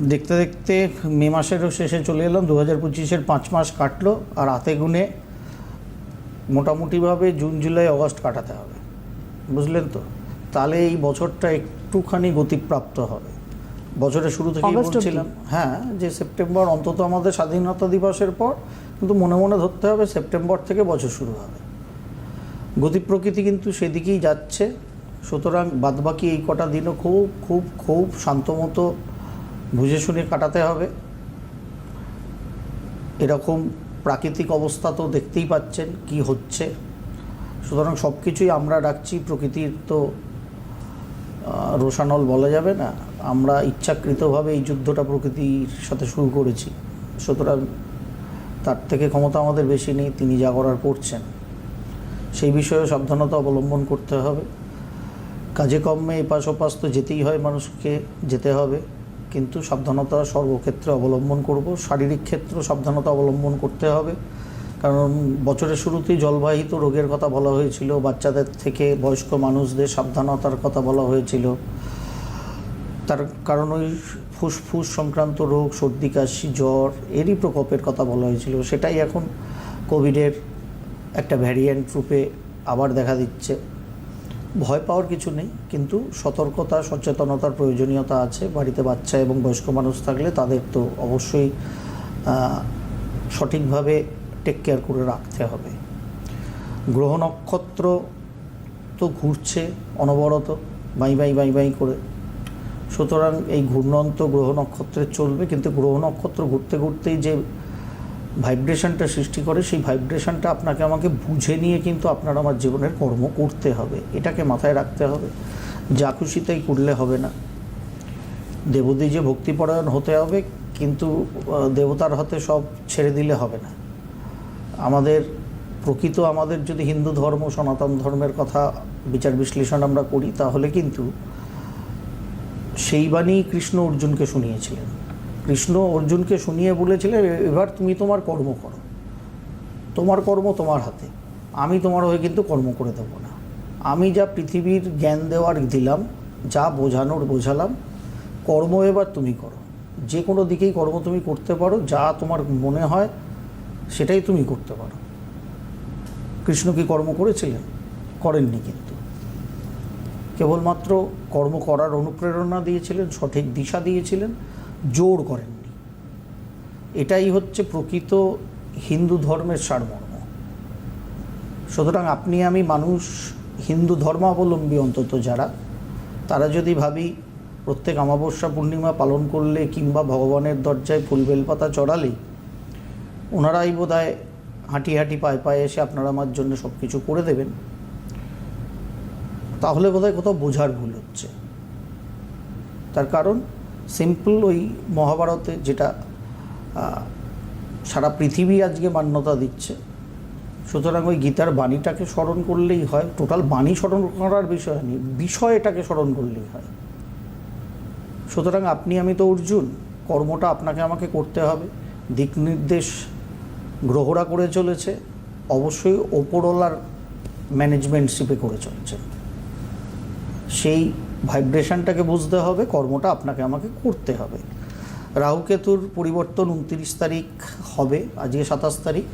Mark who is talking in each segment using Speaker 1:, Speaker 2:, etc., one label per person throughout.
Speaker 1: দেখতে দেখতে মে মাসেরও শেষে চলে এলাম দু হাজার পঁচিশের পাঁচ মাস কাটলো আর হাতে গুনে মোটামুটিভাবে জুন জুলাই অগস্ট কাটাতে হবে। বুঝলেন তো? তাহলে এই বছরটা একটুখানি গতিপ্রাপ্ত হবে। বছরের শুরু থেকেই
Speaker 2: অবধি?
Speaker 1: বলছিলাম হ্যাঁ যে সেপ্টেম্বর অন্তত আমাদের স্বাধীনতা দিবসের পর কিন্তু মনে মনে ধরতে হবে সেপ্টেম্বর থেকে বছর শুরু হবে। গতি প্রকৃতি কিন্তু সেদিকেই যাচ্ছে। সুতরাং বাদবাকি এই কটা দিনও খুব খুব খুব শান্তমতো বুঝে শুনে কাটাতে হবে। এরকম প্রাকৃতিক অবস্থা তো দেখতেই পাচ্ছেন কি হচ্ছে। সুতরাং সব কিছুই আমরা ডাকছি প্রকৃতির তো রোশানল বলা যাবে না। আমরা ইচ্ছাকৃতভাবে এই যুদ্ধটা প্রকৃতির সাথে শুরু করেছি। সুতরাং তার থেকে ক্ষমতা আমাদের বেশি নেই, তিনি যা করার করছেন। সেই বিষয়ে সাবধানতা অবলম্বন করতে হবে। কাজে কর্মে এপাশ ওপাশ তো যেতেই হয় মানুষকে, যেতে হবে। কিন্তু সাবধানতা সর্বক্ষেত্রে অবলম্বন করব। শারীরিক ক্ষেত্রে সাবধানতা অবলম্বন করতে হবে। কারণ বছরের শুরুতেই জলবাহিত রোগের কথা বলা হয়েছিল। বাচ্চাদের থেকে বয়স্ক মানুষদের সাবধানতার কথা বলা হয়েছিল। তার কারণ ওই ফুসফুস সংক্রান্ত রোগ, সর্দি, কাশি, জ্বর এরই প্রকোপের কথা বলা হয়েছিল। সেটাই এখন কোভিডের একটা ভ্যারিয়েন্ট রূপে আবার দেখা দিচ্ছে। ভয় পাওয়ার কিছু নেই, কিন্তু সতর্কতা, সচেতনতার প্রয়োজনীয়তা আছে। বাড়িতে বাচ্চা এবং বয়স্ক মানুষ থাকলে তাদের তো অবশ্যই সঠিকভাবে টেক কেয়ার করে রাখতে হবে। গ্রহ নক্ষত্র তো ঘুরছে অনবরত, বাই বাই বাই বাই করে। সুতরাং এই ঘূর্ণন্ত গ্রহ নক্ষত্রে চলবে, কিন্তু গ্রহ নক্ষত্র ঘুরতে ঘুরতেই যে ভাইব্রেশনটা সৃষ্টি করে, সেই ভাইব্রেশনটা আপনাকে আমাকে বুঝে নিয়ে কিন্তু আপনার আমার জীবনের কর্ম করতে হবে। এটাকে মাথায় রাখতে হবে। যা খুশি তাই করলে হবে না। দেবদী যে ভক্তিপরায়ণ হতে হবে, কিন্তু দেবতার হাতে সব ছেড়ে দিলে হবে না। আমাদের প্রকৃত আমাদের যদি হিন্দু ধর্ম, সনাতন ধর্মের কথা বিচার বিশ্লেষণ আমরা করি, তাহলে কিন্তু সেই বাণী কৃষ্ণ অর্জুনকে শুনিয়েছিলেন। কৃষ্ণ অর্জুনকে শুনিয়ে বলেছিলেন এবার তুমি তোমার কর্ম করো। তোমার কর্ম তোমার হাতে। আমি তোমার হয়ে কিন্তু কর্ম করে দেবো না। আমি যা পৃথিবীর জ্ঞান দেওয়ার দিলাম, যা বোঝানোর বোঝালাম, কর্ম এবার তুমি করো। যে কোনো দিকেই কর্ম তুমি করতে পারো, যা তোমার মনে হয় সেটাই তুমি করতে পারো। কৃষ্ণ কি কর্ম করেছিলেন? করেননি কিন্তু। কেবলমাত্র কর্ম করার অনুপ্রেরণা দিয়েছিলেন, সঠিক দিশা দিয়েছিলেন জোর করেননি। এটাই হচ্ছে প্রকৃত হিন্দু ধর্মের সারমর্ম। সুতরাং আপনি, আমি মানুষ, হিন্দু ধর্মাবলম্বী অন্তত যারা, তারা যদি ভাবি প্রত্যেক অমাবস্যা পূর্ণিমা পালন করলে কিংবা ভগবানের দরজায় ফুল বেলপাতা চড়ালেই ওনারাই বোধ হয় হাঁটি হাঁটি পায়ে পায়ে এসে আপনারা আমার জন্য সব কিছু করে দেবেন, তাহলে বোধহয় কোথাও বোঝার ভুল হচ্ছে। তার কারণ সিম্পল ওই মহাভারতে যেটা সারা পৃথিবী আজকে মান্যতা দিচ্ছে, সুতরাং ওই গীতার বাণীটাকে স্মরণ করলেই হয়, টোটাল বাণী স্মরণ করার বিষয় নেই, বিষয়টাকে স্মরণ করলেই হয়। সুতরাং আপনি, আমি তো অর্জুন, কর্মটা আপনাকে আমাকে করতে হবে, দিক নির্দেশ গ্রহরা করে চলেছে, অবশ্যই ওপরওয়ালার ম্যানেজমেন্টশিপে করে চলছে। সেই ভাইব্রেশনটাকে বুঝতে হবে, কর্মটা আপনাকে আমাকে করতে হবে। রাহুকেতুর পরিবর্তন উনত্রিশ তারিখ হবে, আজকে সাতাশ তারিখ।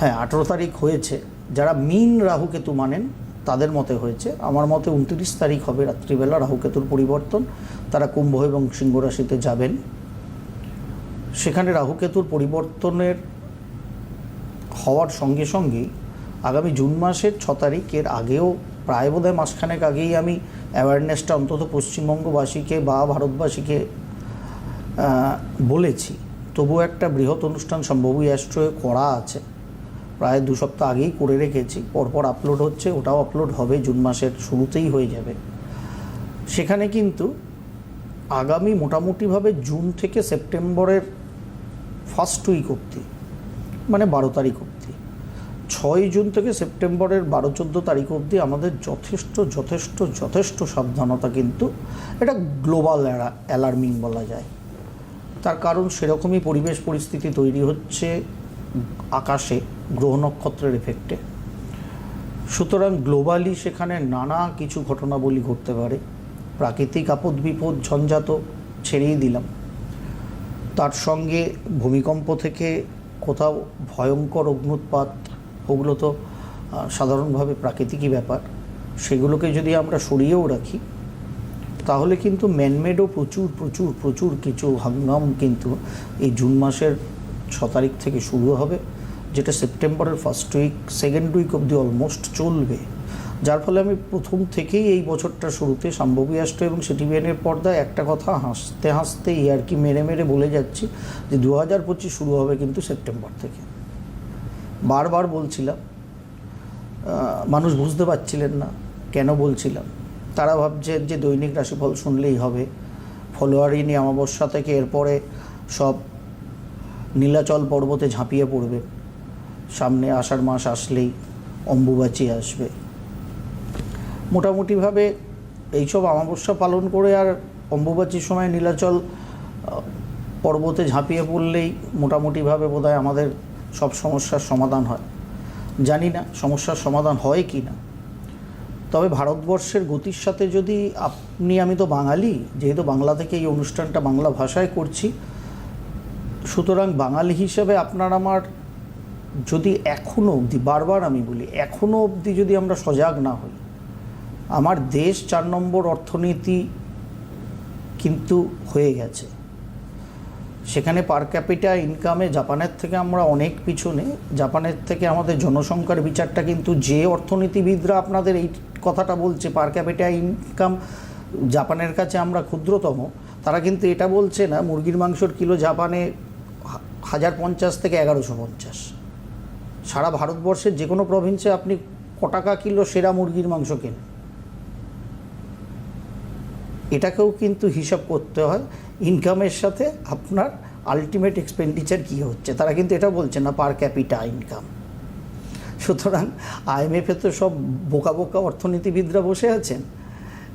Speaker 1: হ্যাঁ আঠেরো তারিখ হয়েছে। যারা মিন রাহুকেতু মানেন, তাদের মতে হয়েছে। আমার মতে উনত্রিশ তারিখ হবে রাত্রিবেলা রাহুকেতুর পরিবর্তন। তারা কুম্ভ এবং সিংহ রাশিতে যাবেন। সেখানে রাহুকেতুর পরিবর্তনের হওয়ার সঙ্গে সঙ্গেই আগামী জুন মাসের ছ তারিখের আগেও প্রায় বোধহয় মাসখানেক আগেই আমি অ্যাওয়ারনেসটা অন্তত পশ্চিমবঙ্গবাসীকে বা ভারতবাসীকে বলেছি। তবু একটা বৃহৎ অনুষ্ঠান সম্ভবই অ্যাস্ট্রোয়ে করা আছে। প্রায় দু সপ্তাহ আগেই করে রেখেছি। পরপর আপলোড হচ্ছে, ওটাও আপলোড হবে, জুন মাসের শুরুতেই হয়ে যাবে। সেখানে কিন্তু আগামী মোটামুটিভাবে জুন থেকে সেপ্টেম্বরের ফার্স্ট উইক অবধি মানে বারো তারিখ অবধি। ছয় জুন থেকে সেপ্টেম্বরের বারো, চোদ্দ তারিখ অবধি আমাদের যথেষ্ট যথেষ্ট যথেষ্ট সাবধানতা কিন্তু এটা গ্লোবাল অ্যালার্মিং বলা যায়। তার কারণ সেরকমই পরিবেশ পরিস্থিতি তৈরি হচ্ছে আকাশে, গ্রহ নক্ষত্রের এফেক্টে সুতরাং গ্লোবালি সেখানে নানা কিছু ঘটনাবলী ঘটতে পারে। প্রাকৃতিক আপদ বিপদ ঝঞ্ঝাত ছেড়েই দিলাম। তার সঙ্গে ভূমিকম্প থেকে কোথাও ভয়ঙ্কর অগ্নুৎপাত ওগুলো তো সাধারণভাবে প্রাকৃতিকই ব্যাপার। সেগুলোকে যদি আমরা সরিয়েও রাখি, তাহলে কিন্তু ম্যানমেডও প্রচুর প্রচুর প্রচুর কিছু হাঙ্গাম কিন্তু এই জুন মাসের ছ তারিখ থেকে শুরু হবে, যেটা সেপ্টেম্বরের ফার্স্ট উইক সেকেন্ড উইক অবধি অলমোস্ট চলবে। যার ফলে আমি প্রথম থেকেই এই বছরটা শুরুতে সম্ভবী রাষ্ট্র এবং সিটিভিএনের পর্দায় একটা কথা হাসতে হাসতে আর কি মেরে মেরে বলে যাচ্ছি যে দু হাজার পঁচিশ শুরু হবে কিন্তু সেপ্টেম্বর থেকে। বারবার বলছিলাম। মানুষ বুঝতে পারছিলেন না কেন বলছিলাম। তারা ভাবছেন যে দৈনিক রাশিফল শুনলেই হবে। ফলোয়ারিনী অমাবস্যা থেকে এরপরে সব নীলাচল পর্বতে ঝাঁপিয়ে পড়বে। সামনে আষাঢ় মাস আসলেই অম্বুবাচী আসবে। মোটামুটিভাবে এইসব অমাবস্যা পালন করে আর অম্বুবাচীর সময় নীলাচল পর্বতে ঝাঁপিয়ে পড়লেই মোটামুটিভাবে বোধহয় আমাদের সব সমস্যার সমাধান হয়। জানি না সমস্যার সমাধান হয় কি না। তবে ভারতবর্ষের গতির সাথে যদি আপনি, আমি তো বাঙালি, যেহেতু বাংলা থেকে এই অনুষ্ঠানটা বাংলা ভাষায় করছি, সুতরাং বাঙালি হিসেবে আপনার আমার যদি এখনও অবধি, বারবার আমি বলি এখনও অবধি যদি আমরা সজাগ না হই, আমার দেশ চার নম্বর অর্থনীতি কিন্তু হয়ে গেছে। সেখানে পার ক্যাপিটা ইনকামে জাপানের থেকে আমরা অনেক পিছনে জাপানের থেকে আমাদের জনসংখ্যার বিচারটা কিন্তু যে অর্থনীতিবিদরা আপনাদের এই কথাটা বলছে পার ক্যাপিটা ইনকাম জাপানের কাছে আমরা ক্ষুদ্রতম, তারা কিন্তু এটা বলছে না, মুরগির মাংসর কিলো জাপানে হাজার পঞ্চাশ থেকে এগারোশো পঞ্চাশ। সারা ভারতবর্ষের যে কোনো প্রভিন্সে আপনি ক টাকা কিলো সেরা মুরগির মাংস কেনেন। এটাকেও কিন্তু হিসাব করতে হয়। ইনকামের সাথে আপনার আলটিমেট এক্সপেন্ডিচার কী হচ্ছে? তারা কিন্তু এটা বলছে না পার ক্যাপিটা ইনকাম সুতরাং আইএমএফে তো সব বোকা বোকা অর্থনীতিবিদরা বসে আছেন।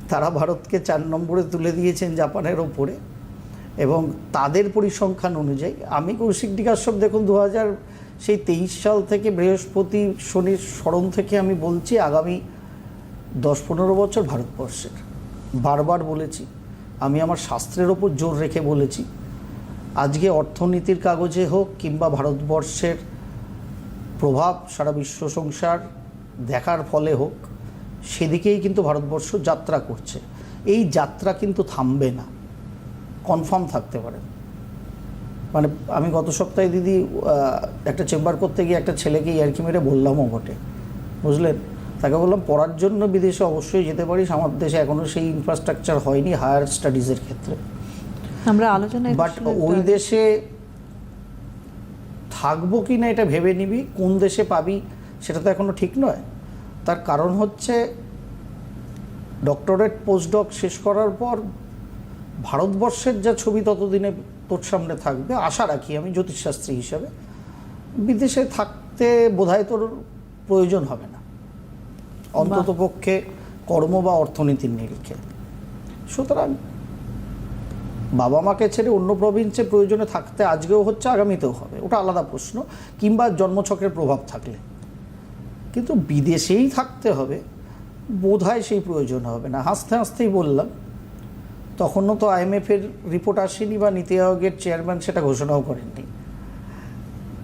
Speaker 1: তারা ভারতকে চার নম্বরে তুলে দিয়েছেন জাপানের ওপরে। এবং তাদের পরিসংখ্যান অনুযায়ী, আমি কৌশিক ডিকাশ্যপ দেখুন দু হাজার সেই তেইশ সাল থেকে বৃহস্পতি শনির স্মরণ থেকে আমি বলছি, আগামী দশ পনেরো বছর ভারতবর্ষের। বারবার বলেছি, আমি আমার শাস্ত্রের ওপর জোর রেখে বলেছি, আজকে অর্থনীতির কাগজে হোক কিংবা ভারতবর্ষের প্রভাব সারা বিশ্ব সংসার দেখার ফলে হোক, সেদিকেই কিন্তু ভারতবর্ষ যাত্রা করছে। এই যাত্রা কিন্তু থামবে না। কনফার্ম থাকতে পারে। মানে আমি গত সপ্তাহে দিদি একটা চেম্বার করতে গিয়ে একটা ছেলেকে ইয়ার্কি মেরে বললামও বটে। বুঝলেন? তাকে বললাম পড়ার জন্য বিদেশে অবশ্যই যেতে পারিস। আমার দেশে এখনও সেই ইনফ্রাস্ট্রাকচার হয়নি হায়ার স্টাডিজের ক্ষেত্রে।
Speaker 2: আমরা আলোচনায়
Speaker 1: বাট ওই দেশে থাকব কি না এটা ভেবে নিবি কোন দেশে পাবি সেটা তো এখনও ঠিক নয়। তার কারণ হচ্ছে ডক্টরেট পোস্ট পোস্টডক শেষ করার পর ভারতবর্ষের যা ছবি ততদিনে তোর সামনে থাকবে আশা রাখি আমি জ্যোতিষশাস্ত্রী হিসাবে। বিদেশে থাকতে বোধহয় তোর প্রয়োজন হবে না। অন্তত পক্ষে কর্ম বা অর্থনীতির নিরিখে সুতরাং বাবা মাকে ছেড়ে অন্য প্রভিন্সে প্রয়োজনে থাকতে আজকেও হচ্ছে, আগামীতেও হবে। ওটা আলাদা প্রশ্ন। কিংবা জন্মছকের প্রভাব থাকলে। কিন্তু বিদেশেই থাকতে হবে। বোধহয় সেই প্রয়োজন হবে না। হাসতে হাসতেই বললাম। তখনও তো আইএমএফের রিপোর্ট আসেনি বা নীতি আয়োগের চেয়ারম্যান সেটা ঘোষণাও করেননি।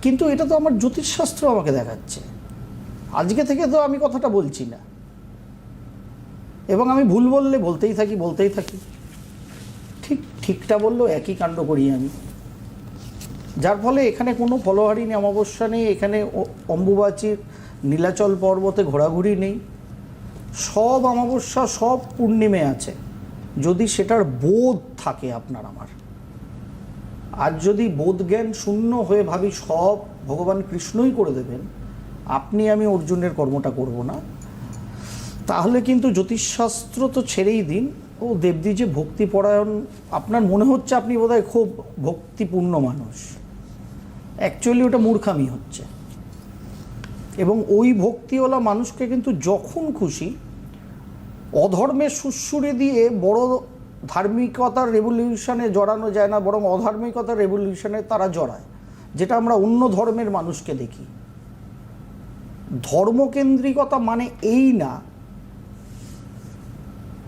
Speaker 1: কিন্তু এটা তো আমার জ্যোতিষশাস্ত্র আমাকে দেখাচ্ছে। আজকে থেকে তো আমি কথাটা বলছি না। এবং আমি ভুল বললে বলতেই থাকি বলতেই থাকি। ঠিক, ঠিকটা বললেও একই কাণ্ড করি আমি। যার ফলে এখানে কোনো ফলোহারিনী অমাবস্যা নেই, এখানে অম্বুবাচীর নীলাচল পর্বতে ঘোরাঘুরি নেই। সব অমাবস্যা, সব পূর্ণিমে আছে। যদি সেটার বোধ থাকে আপনার আমার। আর যদি বোধ জ্ঞান শূন্য হয়ে ভাবি সব ভগবান কৃষ্ণই করে দেবেন আপনি আমি অর্জুনের কর্মটা করব না। তাহলে কিন্তু জ্যোতিষশাস্ত্র তো ছেড়েই দিন। ও দেবদি যে ভক্তিপরায়ণ, আপনার মনে হচ্ছে আপনি বোধহয় খুব ভক্তিপূর্ণ মানুষ। অ্যাকচুয়ালি ওটা মূর্খামি হচ্ছে। এবং ওই ভক্তিওয়ালা মানুষকে কিন্তু যখন খুশি, অধর্মের সুশ্রুরে দিয়ে বড় ধার্মিকতার রেভলিউশনে জড়ানো যায় না, বরং অধার্মিকতার রেভলিউশনে তারা জড়ায়, যেটা আমরা অন্য ধর্মের মানুষকে দেখি। ধর্মকেন্দ্রিকতা মানে এই না।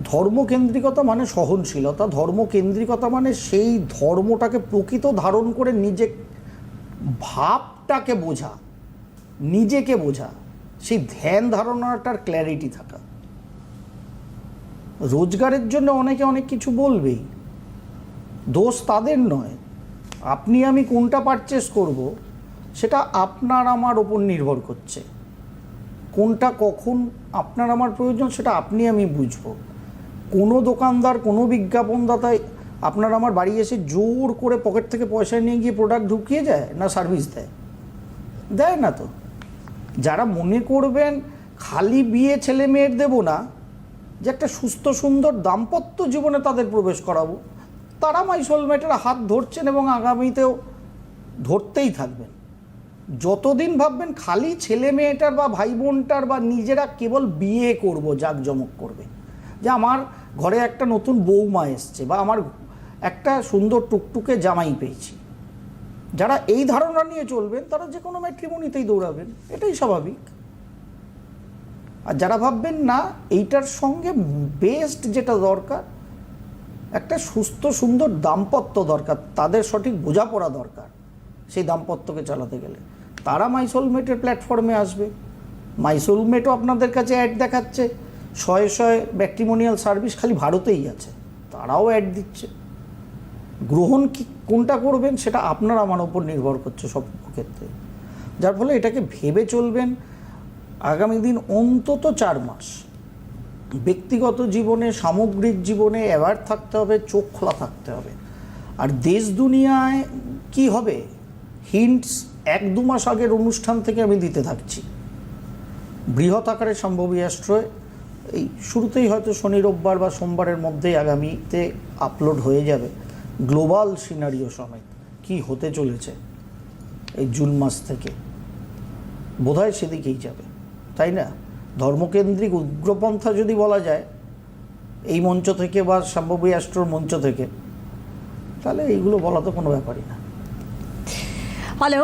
Speaker 1: ধর্মকেন্দ্রিকতা মানে সহনশীলতা, ধর্মকেন্দ্রিকতা মানে সেই ধর্মটাকে প্রকৃত ধারণ করে নিজে ভাবটাকে বোঝা, নিজেকে বোঝা, সেই ধ্যান ধারণাটার ক্ল্যারিটি থাকা। রোজগারের জন্য অনেকে অনেক কিছু বলবেই। দোষ তাদের নয়। আপনি আমি কোনটা পারচেস করব, সেটা আপনার, আমার ওপর নির্ভর করছে। কোনটা কখন আপনার আমার প্রয়োজন সেটা আপনি আমি বুঝব। কোনো দোকানদার, কোনো বিজ্ঞাপনদাতায় আপনার আমার বাড়ি এসে জোর করে পকেট থেকে পয়সা নিয়ে গিয়ে প্রোডাক্ট ঢুকিয়ে যায় না সার্ভিস দেয়? দেয় না তো। যারা মনে করবেন খালি বিয়ে ছেলে মেয়ের দেবো না, যে একটা সুস্থ, সুন্দর দাম্পত্য জীবনে তাদের প্রবেশ করাবো, তারা মাই সোলমেটের হাত ধরছেন এবং আগামীতেও ধরতেই থাকবেন। যতদিন ভাববেন খালি ছেলে মেয়েটার বা ভাই বোনটার বা নিজেরা কেবল বিয়ে করব, জাঁকজমক করবে। যে আমার ঘরে একটা নতুন বৌমা এসছে বা আমার একটা সুন্দর টুকটুকে জামাই পেয়েছি। যারা এই ধারণা নিয়ে চলবেন, তারা যে কোনো ম্যাট্রিমনিতেই দৌড়াবেন, এটাই স্বাভাবিক। আর যারা ভাববেন না, এইটার সঙ্গে বেস্ট যেটা দরকার, একটা সুস্থ, সুন্দর দাম্পত্য দরকার, তাদের সঠিক বোঝাপড়া দরকার, সেই দাম্পত্যকে চালাতে গেলে। তারা মাইসোলমেটের প্ল্যাটফর্মে আসবে। মাইসোলমেটও আপনাদের কাছে অ্যাড দেখাচ্ছে। শয়ে শয়ে ব্যাক্টিমোনিয়াল সার্ভিস খালি ভারতেই আছে। তারাও অ্যাড দিচ্ছে। গ্রহণ কি, কোনটা করবেন সেটা আপনার আমার ওপর নির্ভর করছে সব ক্ষেত্রে। যার ফলে এটাকে ভেবে চলবেন, আগামী দিন অন্তত চার মাস। ব্যক্তিগত জীবনে, সামগ্রিক জীবনে অ্যাওয়ার থাকতে হবে, চোখ খোলা থাকতে হবে। আর দেশ দুনিয়ায় কি হবে? হিন্টস এক দু মাস আগের অনুষ্ঠান থেকে আমি দিতে থাকছি। বৃহৎ আকারে সম্ভবী অ্যাস্ট্রয়, এই শুরুতেই হয়তো শনি, রোববার বা সোমবারের মধ্যেই আগামীতে আপলোড হয়ে যাবে গ্লোবাল সিনারিও সমেত কি হতে চলেছে এই জুন মাস থেকে। বোধহয় সেদিকেই যাবে, তাই না? ধর্মকেন্দ্রিক উগ্রপন্থা যদি বলা যায়, এই মঞ্চ থেকে বা সম্ভবী অ্যাস্ট্রোর মঞ্চ থেকে, তাহলে এইগুলো বলা তো কোনো ব্যাপারই না।
Speaker 2: হ্যালো